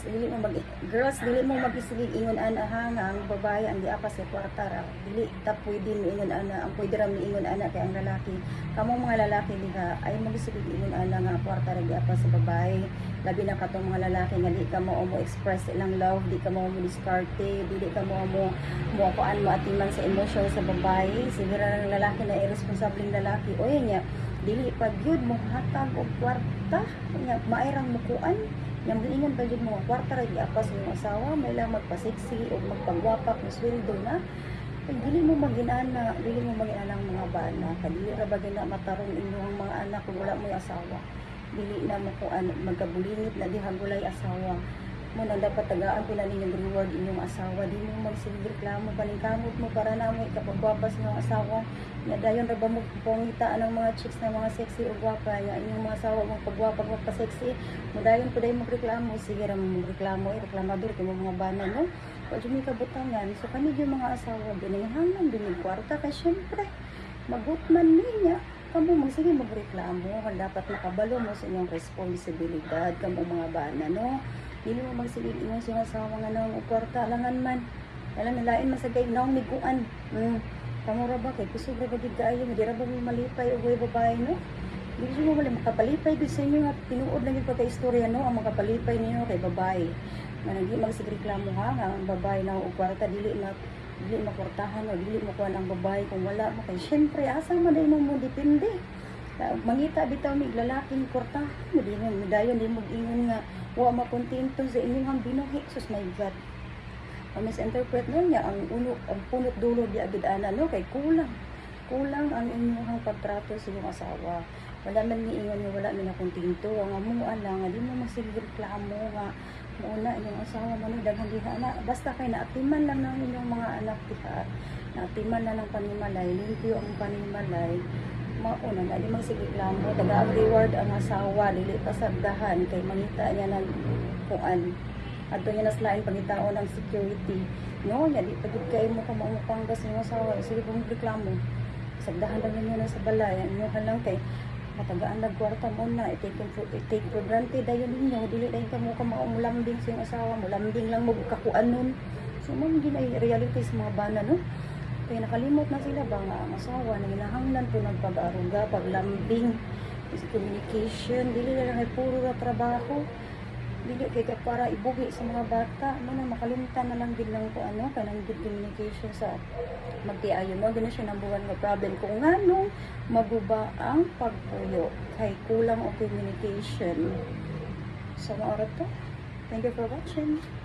dili mo mag girls dili mo magisigig ingon ana ha nga ang babae ang giapa sa kwarta ra. Dili ta pwede ingon ana ang pwede ra ingon ana kay ang lalaki. Kamong mga lalaki diha ay magisigig ingon ana nga kwarta ra giapa sa babae. Labi na katong mga lalaki nga di ka mo express ilang love di ka mo mo dili ka mo mo mo kuan mo atiman sa emosyon sa babae. Siguro ang lalaki na irresponsableng lalaki. O yan niya dili pa gyud mo hatag og kwarta. Nya mairang mukuan yang giingon pa gyud mo kwarta ra giapas mo asawa. May lang magpa-sexy o magpagwapa kung sweldo na. Ay dili mo maginana dili mo maginana ang mga bana. Kadili ra ba gina matarong inyong mga anak kung wala mo asawa? Dili na mo kuan magkabulingit na diha gulay asawa mo na dapat tagaan na ninyong reward inyong asawa. Di mo magsilbi reklamo paningkamot mo para na mo ikapagwapas ng asawa. Nga dayon ra ba mo pangita ang mga chicks na mga sexy o gwapa nga inyong mga asawa mo pagwapa mo pa sexy. Mo dayon po dayon mo reklamo sige ra mo reklamo eh reklamador kay mga bana no? Wa jud mi so kani yung mga asawa binayhangan binig kwarta kay syempre magutman niya. Kamo mo sige magreklamo. Dapat makabalo mo sa inyong responsibilidad kamo mga bana no dili mo magsigig ingon sa asawa nga nang kwarta langan man alam nalain masagay naong miguan mm. kamo ra ba? Kay kusog ra ba gid kaayo di ra ba mo malipay og way babae no? Dili mo wala makapalipay gid sa inyo nga. Tinuod lang gid pa kay istorya no? Ang makapalipay ninyo kay babae. Nga nagi magsigreklamo ha? Nga ang babae na og dili na dili makwartahan o dili mo kuan ang babae kung wala mo. Kay syempre asa man day mo mo depende Mangita bitaw mig lalaking kwarta mo di mo dayon di mo ingon nga wa makontento sa inyong binuhi. Sus my god. Ang misinterpret nun niya ang uno ang punot dulo di agid ana no? Kay kulang. Kulang ang inyong pagtrato sa iyong asawa. Wala man ni ingon nga wala man na kontento nga mo lang nga di mo magsigreklamo nga muna inyong asawa mo daghan diha na basta kay naatiman lang ng inyong mga anak diha. Naatiman na ng panimalay. Limpyo ang panimalay mauna na di magsigreklamo taga ang reward ang asawa dili pasagdahan kay mangita niya ng kuan. Adto niya nas lain pangitaon ng security. No nya di pagid kay mo ka maumupanggas ng asawa. Sige kung reklamo. Sagdahan lang niyo na sa balay inyo lang. Kay matagaan nag kwarta mo na i-take for, i-take for granted dayon ninyo. Dili dayon ka mo ka maumulambing sa asawa. Mo lang mo kakuan nun. So mo hindi na reality sa mga bana no kaya nakalimot na sila ba nga ang asawa na hinahanglan po ng pag-aruga, paglambing, communication, dili na lang ay puro na trabaho. Dili kay ka para ibugi sa mga bata, mo na makalimtan na lang din lang ko ano, kanang good communication sa magtiayon mo, gina siya one nga problem kung ngano maguba ang pagpuyo kay kulang o communication. So, maorat to. Thank you for watching.